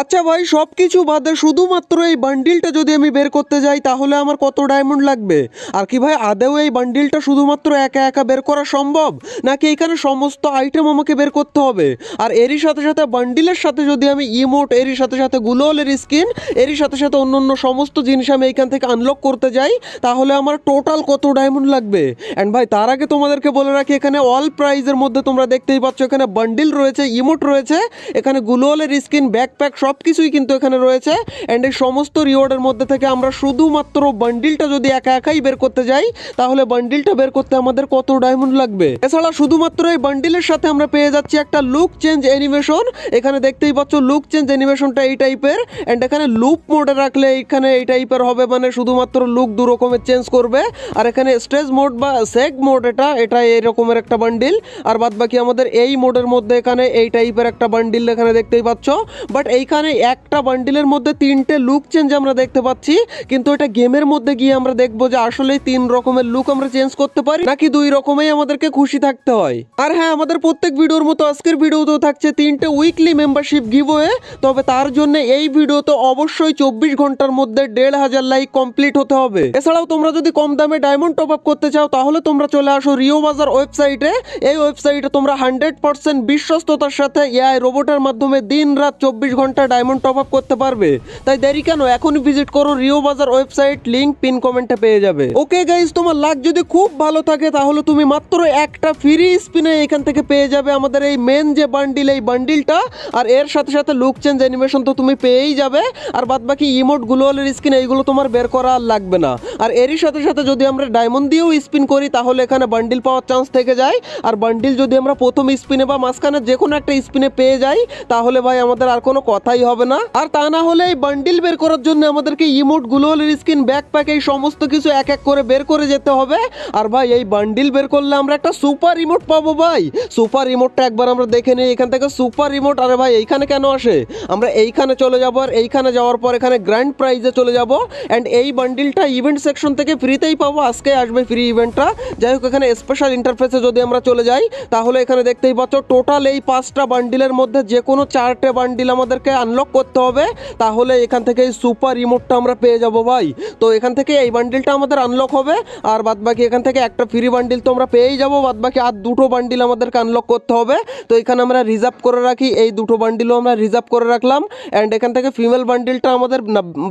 আচ্ছা ভাই সব কিছু বাদে শুধুমাত্র এই বান্ডিলটা যদি আমি বের করতে যাই, তাহলে আমার কত ডায়মন্ড লাগবে? আর কি ভাই, আদেও এই বান্ডিলটা শুধুমাত্র একা একা বের করা সম্ভব? নাকি এখানে সমস্ত আইটেম আমাকে বের করতে হবে? আর এরই সাথে সাথে বান্ডিলের সাথে যদি আমি ইমোট এরই সাথে সাথে গুলোলের স্কিন এরই সাথে সাথে অন্য অন্য সমস্ত জিনিস আমি এইখান থেকে আনলক করতে যাই, তাহলে আমার টোটাল কত ডায়মন্ড লাগবে? অ্যান্ড ভাই, তার আগে তোমাদেরকে বলে রাখি, এখানে অল প্রাইজের মধ্যে তোমরা দেখতেই পাচ্ছ, এখানে বান্ডিল রয়েছে ইমোট রয়েছে, এখানে গুলোলের স্কিন ব্যাকপ্যাক সব কিছুই কিন্তু এখানে রয়েছে। অ্যান্ড এই সমস্ত রিওয়ার্ডের মধ্যে থেকে আমরা শুধুমাত্র বান্ডিলটা যদি একা একাই বের করতে যাই, তাহলে বান্ডিলটা বের করতে আমাদের কত ডায়মন্ড লাগবে? এছাড়া শুধুমাত্র এই বান্ডিলের সাথে আমরা পেয়ে যাচ্ছি একটা লুক চেঞ্জ অ্যানিমেশন এখানে দেখতেই পাচ্ছ লুক চেঞ্জ অ্যানিমেশনটা এই টাইপের অ্যান্ড এখানে লুপ মোডে রাখলে এখানে এই টাইপের হবে মানে শুধুমাত্র লুক দু রকমের চেঞ্জ করবে। আর এখানে স্টেজ মোড বা সেগ মোড এটা এটা এই রকমের একটা বান্ডিল আর বাদ বাকি আমাদের এই মোডের মধ্যে এখানে এই টাইপের একটা বান্ডিল এখানে দেখতেই পাচ্ছ। বাট এইখানে একটা বান্ডিলের মধ্যে তিনটে লুক চেঞ্জ আমরা দেখতে পাচ্ছি, কিন্তু এটা গেমের মধ্যে গিয়ে আমরা দেখব যে আসলে তিন রকমের লুক আমরা চেঞ্জ করতে পারি, নাকি দুই রকমেই আমাদেরকে খুশি থাকতে হয়। আর হ্যাঁ আমাদের প্রত্যেক ভিডিওর মতো আজকের ভিডিওতেও থাকছে তিনটে উইকলি মেম্বারশিপ গিভওয়ে তবে তার জন্য এই ভিডিওতে অবশ্যই চব্বিশ ঘণ্টার মধ্যে দেড় হাজার লাইক কমপ্লিট হতে হবে। এছাড়াও তোমরা যদি কম দামে ডায়মন্ড টপ আপ করতে চাও, তাহলে তোমরা চলে আসো রিও বাজার ওয়েবসাইটে এই ওয়েবসাইটে তোমরা হান্ড্রেড পার্সেন্ট বিশ্বস্ততার সাথে এআই রোবটের মাধ্যমে দিন রাত চব্বিশ ঘণ্টা ডায়মন্ড টপ আপ করতে পারবে। তাই দেরি কেন? এখনই ভিজিট করো রিও বাজার ওয়েবসাইট লিঙ্ক পিন কমেন্টে পেয়ে যাবে। ওকে গাইজ তোমার লাক যদি খুব ভালো থাকে, তাহলে তুমি মাত্র একটা ফ্রি স্পিনে এখান থেকে পেয়ে যাবে আমাদের এই মেন যে বান্ডিল এই বান্ডিলটা আর এর সাথে সাথে লুক চেঞ্জ অ্যানিমেশন তো তুমি পেয়েই যাবে। আর বাদ বাকি ইমোট গুলোলের স্কিন এইগুলো তোমার বের করা আর লাগবে না। আর এরই সাথে সাথে যদি আমরা ডায়মন্ড দিয়েও স্পিন করি, তাহলে এখানে বান্ডিল পাওয়ার চান্স থেকে যায়। আর বান্ডিল যদি আমরা প্রথম স্পিনে বা মাঝখানে যে কোনো একটা স্পিনে পেয়ে যাই, তাহলে ভাই আমাদের আর কোনো কথাই হবে না। আর তা না হলে এই বান্ডিল বের করার জন্য আমাদেরকে ইমোট গুলোলের স্কিন ব্যাকপ্যাক এই সমস্ত কিছু এক এক করে বের করে যেতে হবে। আর ভাই, এই বান্ডিল বের করলে আমরা একটা সুপার রিমোট পাবো ভাই। সুপার রিমোটটা একবার আমরা দেখে নিই, এখান থেকে সুপার রিমোট আরে ভাই, এইখানে কেন আসে? আমরা এইখানে চলে যাব আর এইখানে যাওয়ার পর এখানে গ্র্যান্ড প্রাইজে চলে যাব। অ্যান্ড এই বান্ডিলটা ইভেন্ট সেকশন থেকে ফ্রিতেই পাবো। আজকে আসবে ফ্রি ইভেন্টটা যাই হোক, এখানে স্পেশাল ইন্টারফেসে যদি আমরা চলে যাই, তাহলে এখানে দেখতেই পাচ্ছ টোটাল এই পাঁচটা বান্ডিলের মধ্যে যে কোনো চারটে বান্ডিল আমাদেরকে আনলক করতে হবে, তাহলে এখান থেকে সুপার রিমোটটা আমরা পেয়ে যাব ভাই। তো এখান থেকে এই বান্ডিলটা আমাদের আনলক হবে, আর বাদ বাকি এখান থেকে একটা ফ্রি বান্ডিল তো আমরা পেয়েই যাব বাদ বাকি আর দুটো বান্ডিল আমাদেরকে আনলক করতে হবে। তো এখানে আমরা রিজার্ভ করে রাখি, এই দুটো বান্ডিলও আমরা রিজার্ভ করে রাখলাম অ্যান্ড এখান থেকে ফিমেল বান্ডিলটা আমাদের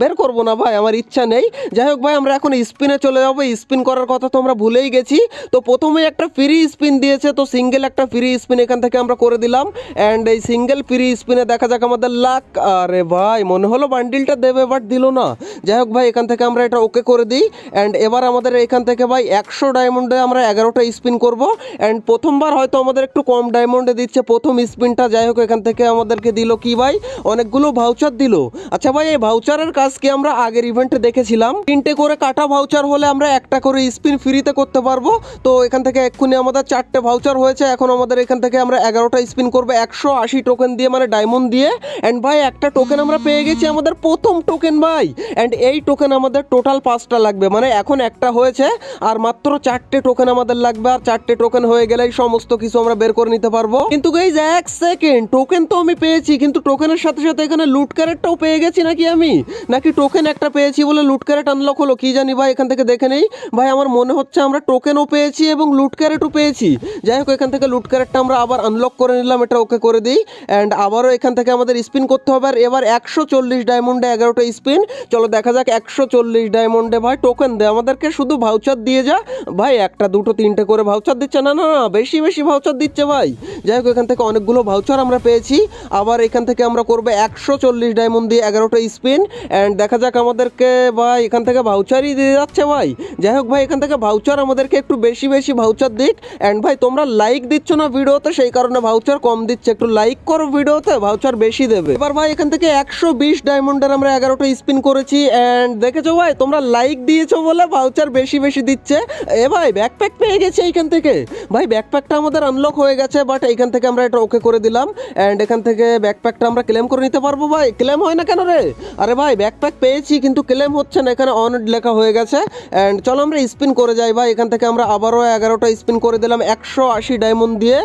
বের করব না ভাই, আমার ইচ্ছা নেই। যাই হোক ভাই, আমরা এখন স্পিনে চলে যাব স্পিন করার কথা তো আমরা ভুলেই গেছি। তো প্রথমে একটা ফ্রি স্পিন দিয়েছে, তো সিঙ্গেল একটা ফ্রি স্পিন এখান থেকে আমরা করে দিলাম অ্যান্ড এই সিঙ্গেল ফ্রি স্পিনে দেখা যাক আমাদের লাক আরে ভাই, মনে হলো বান্ডিলটা দেবে বাট দিল না। যাই হোক ভাই, এখান থেকে আমরা এটা ওকে করে দিই। অ্যান্ড এবার আমাদের এখান থেকে ভাই, একশো ডায়মন্ডে আমরা এগারোটা স্পিন করব। অ্যান্ড প্রথমবার হয়তো আমাদের একটু কম ডায়মন্ডে দিচ্ছে প্রথম স্পিনটা যাই হোক এখান থেকে আমাদেরকে দিল কি ভাই? অনেকগুলো ভাউচার দিল। আচ্ছা ভাই, এই ভাউচারের কাজ কি আমরা আগের ইভেন্টে দেখেছিলাম? তিনটে করে কাটা ভাউচার হলে আমরা একটা করে স্পিন ফ্রিতে করতে পারব। তো এখান থেকে এক্ষুনি আমাদের চারটে ভাউচার হয়েছে। এখন আমাদের এখান থেকে আমরা এগারোটা স্পিন করব। একশো আশি টোকেন দিয়ে মানে ডায়মন্ড দিয়ে। অ্যান্ড ভাই, একটা টোকেন আমরা পেয়ে গেছি আমাদের প্রথম টোকেন ভাই। অ্যান্ড এই টোকেন আমাদের টোটাল পাঁচটা লাগবে। মানে এখন একটা হয়েছে, আর মাত্র চারটে টোকেন আমাদের লাগবে, আর চারটে টোকেন হয়ে গেলেই সমস্ত কিছু আমরা বের করে নিতে পারব। কিন্তু গাইজ এক সেকেন্ড টোকেন তো আমি পেয়েছি, কিন্তু টোকেনের সাথে সাথে এখানে লুট ক্যারেটটাও পেয়ে গেছি নাকি আমি? নাকি টোকেন একটা পেয়েছি বলে লুট ক্যারেট আনলক হলো? কি জানি ভাই, এখান থেকে দেখে নেই। ভাই, আমার মনে হচ্ছে আমরা টোকেনও পেয়েছি এবং লুট ক্যারেটও পেয়েছি। যাই হোক, এখান থেকে লুট ক্যারেটটা আমরা আবার আনলক করে নিলাম, এটা ওকে করে দিই। অ্যান্ড আবারও এখান থেকে আমাদের স্পিন করতে হবে। আর এবার একশো চল্লিশ ডায়মন্ডে এগারোটা স্পিন চলো দেখা যাক একশো চল্লিশ ডায়মন্ডে ভাই টোকেন দে আমাদেরকে শুধু ভাউচার দিয়ে যা। ভাই, একটা, দুটো, তিনটে করে ভাউচার দিচ্ছে। না না বেশি বেশি ভাউচার দিচ্ছে ভাই। যাই হোক, এখান থেকে অনেকগুলো ভাউচার আমরা পেয়েছি। আবার এখান থেকে আমরা করব একশো চল্লিশ ডায়মন্ড দিয়ে এগারোটা স্পিন অ্যান্ড দেখা যাক আমাদেরকে ভাই এখান থেকে ভাউচারই দিয়ে যাচ্ছে ভাই। যাই হোক ভাই, এখান থেকে ভাউচার আমাদেরকে একটু বেশি বেশি ভাউচার দিক। অ্যান্ড ভাই, তোমরা লাইক দিচ্ছ না ভিডিওতে, সেই কারণে ভাউচার কম দিচ্ছে। একটু লাইক করো ভিডিওতে ভাউচার বেশি দেবে। এবার ভাই এখান থেকে একশো বিশ ডায়মন্ডের আমরা এগারোটা স্পিন করেছি অ্যান্ড দেখেছ ভাই, তোমরা লাইক দিয়েছ বলে ভাউচার বেশি বেশি দিচ্ছে। এ ভাই ব্যাকপ্যাক পেয়ে গেছে এইখান থেকে। ভাই ব্যাকপ্যাকটা আমাদের আনলক হয়ে গেছে বাট এইখান থেকে আমরা এটা ওকে করে দিলাম অ্যান্ড এখান থেকে ব্যাকপ্যাকটা আমরা ক্লেম করে নিতে পারব ভাই। ক্লেম হয় না কেন রে? আরে ভাই ব্যাকপ্যাক পেয়েছি, কিন্তু ক্লেম হচ্ছে না, এখানে অন লেখা হয়ে গেছে। অ্যান্ড চলো আমরা স্পিন করে যাই ভাই, এখান থেকে আমরা আবারও এগারোটা স্পিন করে দিলাম, একশো আশি ডায়মন্ড দিয়ে,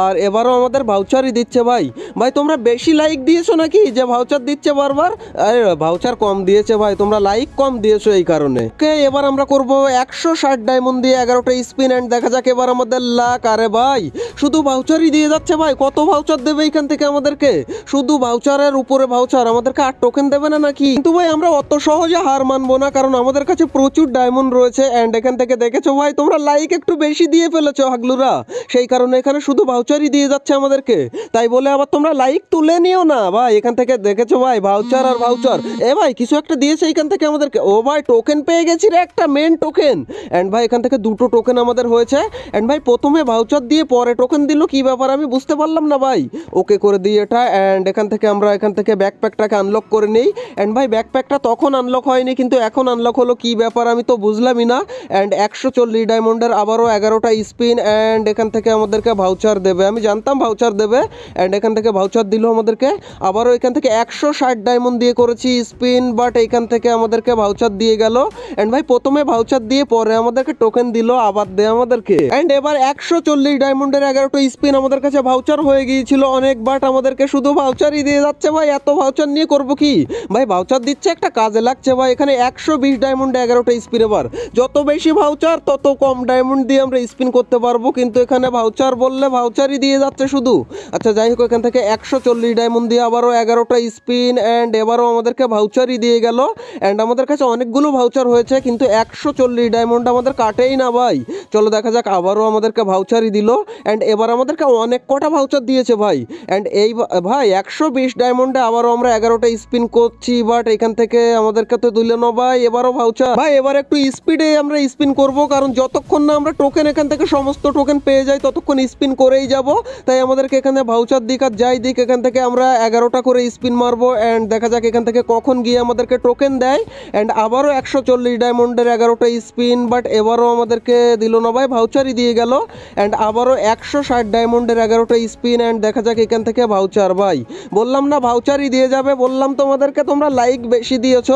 আর এবারও আমাদের ভাউচারই দিচ্ছে ভাই। ভাই, তোমরা বেশি লাইক দিয়েছ নাকি? যে ভাউচার দিচ্ছে বারবার? আরে ভাউচার কম দিয়েছে ভাই, তোমরা লাইক কম দিয়েছ এই কারণে। ওকে, এবার আমরা করব একশো ষাট ডায়মন্ড দিয়ে এগারোটা স্পিন অ্যান্ড দেখা যাক এবার আমাদের লাক আরে ভাই, শুধু ভাউচারই দিয়ে যাচ্ছে ভাই, কত ভাউচার দেবে এইখান থেকে আমাদেরকে? শুধু ভাউচারের উপরে ভাউচার আমাদেরকে আর টোকেন দেবে না নাকি? কিন্তু ভাই, আমরা অত সহজে হার মানবো না, কারণ আমাদের কাছে প্রচুর ডায়মন্ড রয়েছে অ্যান্ড এখান থেকে দেখেছ ভাই, তোমরা লাইক একটু বেশি দিয়ে ফেলেছো হাগলুরা। সেই কারণে এখানে শুধু ভাউচারই দিয়ে যাচ্ছে আমাদেরকে। তাই বলে আবার তোমরা লাইক তুলে নিও না ভাই। এখান থেকে দেখেছ ভাই ভাউচার আর ভাউচার এ ভাই কিছু একটা দিয়েছে এখান থেকে আমাদেরকে। ও ভাই টোকেন পেয়ে গেছি রে একটা মেন টোকেন অ্যান্ড ভাই এখান থেকে দুটো টোকেন আমাদের হয়েছে। অ্যান্ড ভাই প্রথমে ভাউচার দিয়ে পরে টোকেন দিল কি ব্যাপার আমি বুঝতে পারলাম না ভাই। ওকে করে দিই এটা অ্যান্ড এখান থেকে আমরা এখান থেকে ব্যাকপ্যাকটাকে আনলক করে নিই। অ্যান্ড ভাই ব্যাকপ্যাকটা তখন আনলক হয়নি কিন্তু এখন আনলক হলো কি ব্যাপার আমি তো বুঝলামই না। অ্যান্ড একশো চল্লিশ ডায়মন্ডের আবারও এগারোটা স্পিন অ্যান্ড এখান থেকে আমাদেরকে ভাউচার দেবে। আমি জানতাম ভাউচার দেবে। অ্যান্ড এখান থেকে ভাউচার দিল আমাদেরকে। আবারও এখান থেকে একশো ষাট ডায়মন্ড দিয়ে করেছি স্পিন বাট এখান থেকে আমাদেরকে ভাউচার দিয়ে গেল। অ্যান্ড ভাই, প্রথমে ভাউচার দিয়ে পরে আমাদেরকে টোকেন দিল, আবার দেয় আমাদেরকে। অ্যান্ড এবার একশো চল্লিশ ডায়মন্ডের এগারোটা স্পিন আমাদের কাছে ভাউচার হয়ে গিয়েছিল অনেক বাট আমাদেরকে শুধু ভাউচারই দিয়ে যাচ্ছে ভাই, এত ভাউচার নিয়ে করব কি? ভাই ভাউচার দিচ্ছে একটা কাজে লাগছে ভাই, এখানে একশো বিশ ডায়মন্ডে এগারোটা স্পিন এবার। যত বেশি ভাউচার তত কম ডায়মন্ড দিয়ে আমরা স্পিন করতে পারব, কিন্তু এখানে ভাউচার বললে ভাউচারই দিয়ে যাচ্ছে শুধু। আচ্ছা যাই হোক, এখান থেকে একশো চল্লিশ ডায়মন্ড দিয়ে আবারও এগারোটা স্পিন অ্যান্ড এবারও আমাদেরকে ভাউচারই দিয়ে গেল। অ্যান্ড আমাদের কাছে অনেকগুলো ভাউচার হয়েছে, কিন্তু একশো চল্লিশ ডায়মন্ড আমাদের কাটেই না ভাই। চলো দেখা যাক, আবারও আমাদেরকে ভাউচারই দিল। অ্যান্ড এবার আমাদেরকে অনেক কটা ভাউচার দিয়েছে ভাই। অ্যান্ড এই ভাই, একশো বিশ ডায়মন্ডে আবারও আমরা এগারোটা স্পিন করছি বাট এখান থেকে আমাদেরকে তো দিল না ভাই, এবারও ভাউচার ভাই, এবার একটু স্পিডে আমরা স্পিন করব, কারণ যতক্ষণ না আমরা টোকেন এখান থেকে সমস্ত টোকেন পেয়ে যাই, ততক্ষণ স্পিন করেই যাব। তাই আমাদেরকে এখানে ভাউচার দিক আর যাই দিক, এখান থেকে আমরা এগারোটা করে স্পিন মারবো অ্যান্ড দেখা যাক এখান থেকে কখন গিয়ে আমাদেরকে টোকেন দেয় অ্যান্ড আবারও একশো চল্লিশ ডায়মন্ডের এগারোটা স্পিন বাট এবারও আমাদেরকে দিল না ভাই ভাউচারই দিয়ে গেল অ্যান্ড আবারও একশো ষাট ডায়মন্ডের এগারোটা স্পিন অ্যান্ড দেখা যাক এখান থেকে ভাউচার ভাই। বললাম না ভাউচারই দিয়ে যাবে, বললাম তোমাদেরকে তোমরা লাইক বেশি দিয়েছ,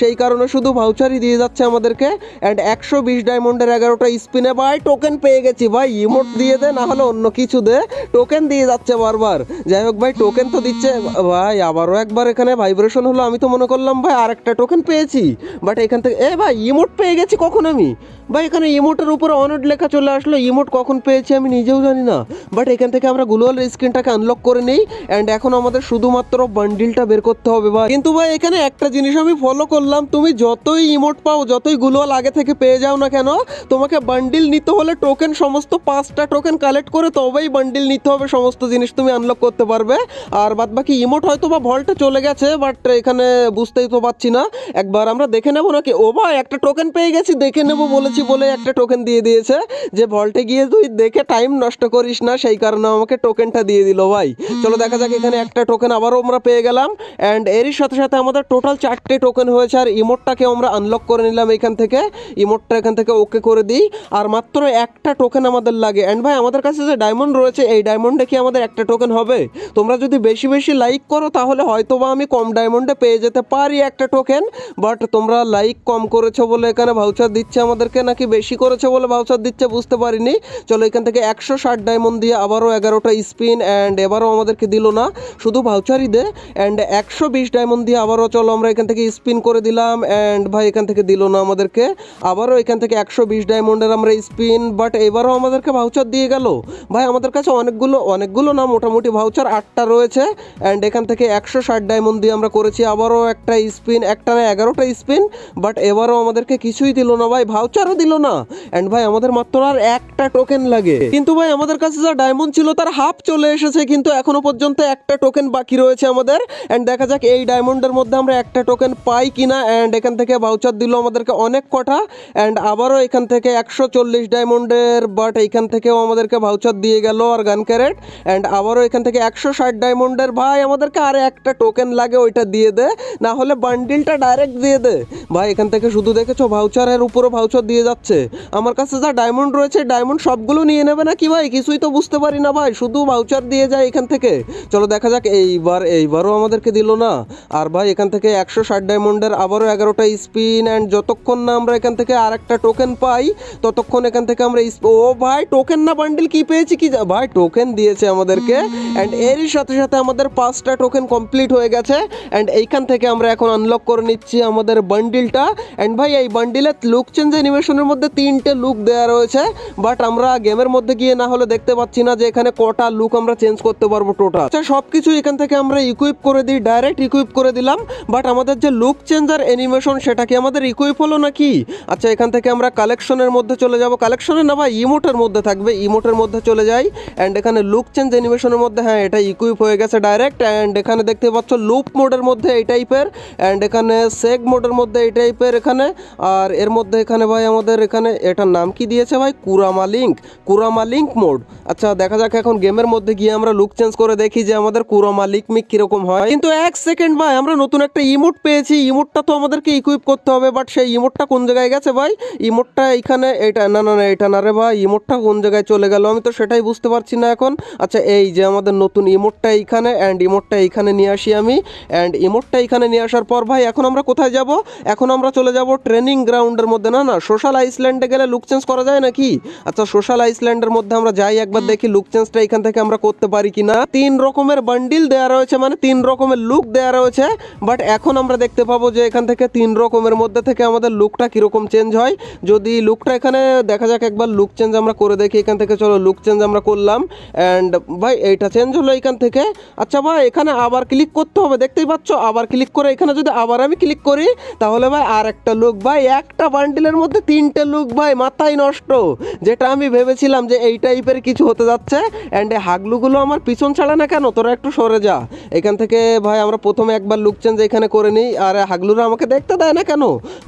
সেই কারণে শুধু ভাউচারই দিয়ে যাচ্ছে আমাদেরকে অ্যান্ড একশো বিশ ডায়মন্ডের এগারোটা স্পিনে ভাই টোকেন পেয়ে গেছি ভাই ইমোট দিয়ে দে, না হলে অন্য কিছু দে টোকেন দিয়ে যাচ্ছে বারবার। যাই হোক ভাই টোকেন তো দিচ্ছে ভাই, আবারও একবার এখানে ভাইব্রেশন হলো। আমি তো মনে করলাম, ভাই, আরেকটা টোকেন পেয়েছি। বাট এখান থেকে, এ ভাই ইমোট পেয়ে গেছি কখন আমি? ভাই, এখানে ইমোটের উপরে অনেক লেখা চলে আসলো ইমোট কখন পেয়েছি আমি নিজেও জানি না। বাট এখান থেকে আমরা গ্লোয়াল স্ক্রিনটাকে আনলক করে নিই। অ্যান্ড এখন আমাদের শুধুমাত্র বান্ডিলটা বের করতে হবে, ভাই। কিন্তু ভাই, এখানে একটা জিনিস আমি ফলো করলাম। তুমি যতই ইমোট পাও, যতই গ্লোয়াল আগে থেকে পেয়ে যাও না কেন, তোমাকে বান্ডিল নিতে হলে টোকেন সমস্ত পাঁচটা টোকেন কালেক্ট করে তবেই বান্ডিল নিতে হবে, সমস্ত জিনিস তুমি আনলক করতে পারবে। আর বাদ বাকি ইমোট হয়তো বা ভল্টে চলে গেছে বাট এখানে বুঝতেই তো পারছি না। একবার আমরা দেখে নেব নাকি? ও ভাই, একটা টোকেন পেয়ে গেছি, দেখে নেব বলেছি বলে একটা টোকেন দিয়ে দিয়েছে, যে ভল্টে গিয়ে তুই দেখে টাইম নষ্ট করিস না, সেই কারণে আমাকে টোকেনটা দিয়ে দিল ভাই। চলো দেখা যাক, এখানে একটা টোকেন আবারও আমরা পেয়ে গেলাম অ্যান্ড এরই সাথে সাথে আমাদের টোটাল চারটে টোকেন হয়েছে, আর ইমোটটাকে আমরা আনলক করে নিলাম এখান থেকে। ইমোটটা এখান থেকে ওকে করে দিই, আর মাত্র একটা টোকেন আমাদের লাগে। অ্যান্ড ভাই, আমাদের কাছে যে ডায়মন্ড রয়েছে, এই ডায়মন্ডে কি আমাদের একটা টোকেন হবে? তোমরা যদি বেশি বেশি লাইক করো, তাহলে হয়তো বা আমি কম ডায়মন্ডে পেয়ে যেতে পারি একটা টোকেন বাট তোমরা লাইক কম করেছ বলে এখানে ভাউচার দিচ্ছে আমাদেরকে, নাকি বেশি করেছ বলে ভাউচার দিচ্ছে বুঝতে পারিনি। চলো এখান থেকে একশো ষাট ডায়মন্ড দিয়ে আবারও এগারোটা স্পিন অ্যান্ড এবারও আমাদেরকে দিল না, শুধু ভাউচারই দে অ্যান্ড একশো বিশ ডায়মন্ড দিয়ে আবারও চলো, আমরা এখান থেকে স্পিন করে দিলাম অ্যান্ড ভাই এখান থেকে দিল না আমাদেরকে। আবারও এখান থেকে একশো বিশ ডায়মন্ডের আমরা স্পিন বাট এবারও আমাদেরকে ভাউচার দিয়ে গেল। ভাই আমাদের কাছে অনেকগুলো অনেকগুলো না, মোটামুটি ভাউচার আটটা রয়েছে অ্যান্ড এখান থেকে একশো ষাট ডায়মন্ড দিয়ে আমরা করেছি। আবারও একটা স্পিন একটা না এগারোটা স্পিন বাট এবারও আমাদেরকে কিছুই দিল না ভাই ভাউচারও দিল না। অ্যান্ড ভাই, আমাদের মাত্র আর একটা টোকেন লাগে। কিন্তু ভাই, আমাদের কাছে যা ডায়মন্ড ছিল, তার হাফ চলে এসেছে, কিন্তু এখনও পর্যন্ত একটা টোকেন বাকি রয়েছে আমাদের। অ্যান্ড দেখা যাক এই ডায়মন্ডের মধ্যে আমরা একটা টোকেন পাই কিনা। অ্যান্ড এখান থেকে ভাউচার দিল আমাদেরকে অনেক কটা। অ্যান্ড আবারও এখান থেকে একশো চল্লিশ ডায়মন্ডের বাট এইখান থেকেও আমাদেরকে ভাউচার দিয়ে গেল আর গান ক্যারেট অ্যান্ড আবারও এখান থেকে একশো ষাট ডায়মন্ডের ভাই আমাদেরকে আরে একটা টোকেন লাগে ওইটা দিয়ে দে না হলে বান্ডিলটা ডাইরেক্ট দিয়ে দে। ভাই এখান থেকে শুধু দেখেছ ভাউচারের উপরও ভাউচার দিয়ে যাচ্ছে। আমার কাছে যা ডায়মন্ড রয়েছে ডায়মন্ড সবগুলো নিয়ে নেবে না কি ভাই? কিছুই তো বুঝতে পারি না ভাই শুধু ভাউচার দিয়ে যায় এখান থেকে। চলো দেখা যাক এইবার এইবারও আমাদেরকে দিল না। আর ভাই এখান থেকে একশো ষাট ডায়মন্ডের আবারও এগারোটা স্পিন অ্যান্ড যতক্ষণ না আমরা এখান থেকে আর একটা টোকেন পাই ততক্ষণ এখান থেকে আমরা ও ভাই টোকেন না বান্ডিল কি পেয়েছি কি ভাই টোকেন দিয়েছে আমাদেরকে। অ্যান্ড এরই সাথে সাথে আমাদের পাঁচটা তিনটা টোকেন কমপ্লিট হয়ে গেছে অ্যান্ড এইখান থেকে আমরা এখন আনলক করে নিচ্ছি আমাদের বান্ডিলটা অ্যান্ড ভাই, এই বান্ডিলের লুক চেঞ্জ অ্যানিমেশনের মধ্যে তিনটে লুক দেওয়া রয়েছে বাট আমরা গেমের মধ্যে গিয়ে না হলে দেখতে পাচ্ছি না যে এখানে কটা লুক আমরা চেঞ্জ করতে পারব টোটাল আচ্ছা সব কিছু এখান থেকে আমরা ইকুইপ করে দিই ডাইরেক্ট ইকুইপ করে দিলাম বাট আমাদের যে লুক চেঞ্জার অ্যানিমেশন সেটা কি আমাদের ইকুইপ হলো নাকি? আচ্ছা এখান থেকে আমরা কালেকশনের মধ্যে চলে যাব। কালেকশনে না ভাই ইমোটের মধ্যে থাকবে ইমোটের মধ্যে চলে যাই অ্যান্ড এখানে লুক চেঞ্জ অ্যানিমেশনের মধ্যে হ্যাঁ এটা ইকুইপ হয়ে গেছে ডাইরেক্ট অ্যান্ড এখানে দেখতে পাচ্ছ লুপ মোডের মধ্যে এই টাইপের অ্যান্ড এখানে সেগ মোডের মধ্যে এই টাইপের এখানে। আর এর মধ্যে এখানে ভাই আমাদের এখানে এটার নাম কি দিয়েছে ভাই? Kurama link Kurama link mode আচ্ছা দেখা যাক এখন গেমের মধ্যে গিয়ে আমরা লুক চেঞ্জ করে দেখি যে আমাদের কুরামা লিঙ্ক মিক কীরকম হয়। কিন্তু এক সেকেন্ড ভাই, আমরা নতুন একটা ইমোট পেয়েছি। ইমোটটা তো আমাদেরকে ইকুইপ করতে হবে বাট সেই ইমোটটা কোন জায়গায় গেছে ভাই? ইমোটটা এইখানে, এটা, না না না, এটা না রে ভাই। ইমোটটা কোন জায়গায় চলে গেল? আমি তো সেটাই বুঝতে পারছি না এখন। আচ্ছা এই যে আমাদের নতুন ইমোটটা এইখানে। অ্যান্ড ইমোটটা এইখানে নিয়ে আসি আমি। অ্যান্ড ইমোটটা এখানে নিয়ে আসার পর ভাই এখন আমরা কোথায় যাব? এখন আমরা চলে যাব ট্রেনিং গ্রাউন্ডের মধ্যে না না সোশ্যাল আইসল্যান্ডে গেলে লুক চেঞ্জ করা যায় নাকি? আচ্ছা সোশ্যাল আইসল্যান্ডের মধ্যে আমরা যাই একবার দেখি লুক চেঞ্জটা এখান থেকে আমরা করতে পারি কিনা। তিন রকমের বান্ডিল দেওয়া রয়েছে মানে তিন রকমের লুক দেওয়া রয়েছে বাট এখন আমরা দেখতে পাবো যে এখান থেকে তিন রকমের মধ্যে থেকে আমাদের লুকটা কীরকম চেঞ্জ হয়। যদি লুকটা এখানে দেখা যাক একবার লুক চেঞ্জ আমরা করে দেখি এখান থেকে চলো লুক চেঞ্জ আমরা করলাম। অ্যান্ড ভাই এইটা চেঞ্জ হলো এখান থেকে। আচ্ছা ভাই এখানে আবার ক্লিক করতে হবে, দেখতেই পাচ্ছ? আবার ক্লিক করে এখানে যদি আবার আমি ক্লিক করি, তাহলে ভাই আর একটা লুক ভাই একটা বান্ডিলের মধ্যে তিনটে লুক ভাই মাথায় নষ্ট। যেটা আমি ভেবেছিলাম যে এই টাইপের কিছু হতে যাচ্ছে অ্যান্ড হাগলুগুলো আমার পিছন ছাড়ে না কেন? তোরা একটু সরে যা। এখান থেকে ভাই আমরা প্রথমে একবার লুক চেঞ্জ এখানে করে নিই, আর হাগলুরা আমাকে দেখতে দেয় না কেন?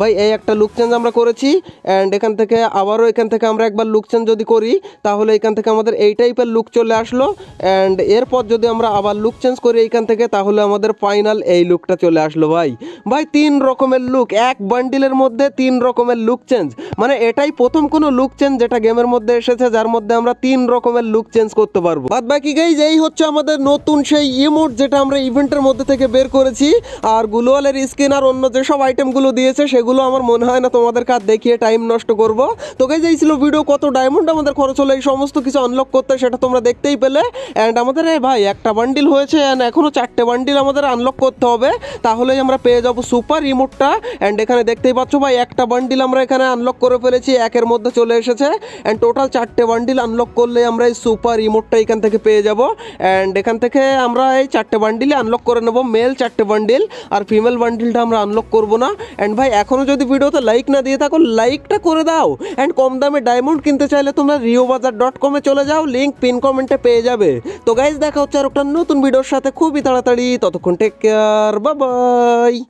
ভাই এই একটা লুক চেঞ্জ আমরা করেছি অ্যান্ড এখান থেকে আবারও এখান থেকে আমরা একবার লুক চেঞ্জ যদি করি, তাহলে এখান থেকে আমাদের এই টাইপের লুক চলে আসলো অ্যান্ড এরপর যদি আমরা আবার লুক চেঞ্জ করি এইখান থেকে, তাহলে আমাদের ফাইনাল এই লুকটা চলে আসলো ভাই। ভাই, তিন রকমের লুক এক বান্ডিলের মধ্যে তিন রকমের লুক চেঞ্জ মানে এটাই প্রথম কোনো লুক চেঞ্জ যেটা গেমের মধ্যে এসেছে, যার মধ্যে আমরা তিন রকমের লুক চেঞ্জ করতে পারব। বাদ বাকি গাইজ এই হচ্ছে আমাদের নতুন সেই ইমোট যেটা আমরা ইভেন্টের মধ্যে থেকে বের করেছি, আর গুলোয়ালের স্কিন আর অন্য যেসব আইটেমগুলো দিয়েছে, সেগুলো আমার মনে হয় না তোমাদের কাজ দেখিয়ে টাইম নষ্ট করব। তো গাইজ এই ছিল ভিডিও কত ডায়মন্ড আমাদের খরচ হলো, এই সমস্ত কিছু আনলক করতে, সেটা তোমরা দেখতেই পেলে। অ্যান্ড আমাদের ভাই, একটা বান্ডিল হয়েছে অ্যান্ড এখনও চারটে বান্ডিল আমাদের আনলক করতে হবে। তাহলেই আমরা পেয়ে যাব সুপার ইমোটটা অ্যান্ড এখানে দেখতেই পাচ্ছ ভাই, একটা বান্ডিল আমরা এখানে আনলক করে ফেলেছি, একের মধ্যে চলে এসেছে। অ্যান্ড টোটাল চারটে বান্ডিল আনলক করলে আমরা এই সুপার ইমোটটা এখান থেকে পেয়ে যাব। অ্যান্ড এখান থেকে আমরা এই চারটে বান্ডিলে আনলক করে নেব। মেল চারটে বান্ডিল আর ফিমেল বান্ডিলটা আমরা আনলক করব না। অ্যান্ড ভাই এখনও যদি ভিডিওতে লাইক না দিয়ে থাকো লাইকটা করে দাও। অ্যান্ড কম দামে ডায়মন্ড কিনতে চাইলে তোমরা রিও বাজার ডট কমে চলে যাও। লিঙ্ক পিন কমেন্টে পেয়ে যাবে। তো গাইজ দেখা হচ্ছে আর একটা নতুন ভিডিওর সাথে। খুবই তাড়াতাড়ি ততক্ষণ টেক কেয়ার বাই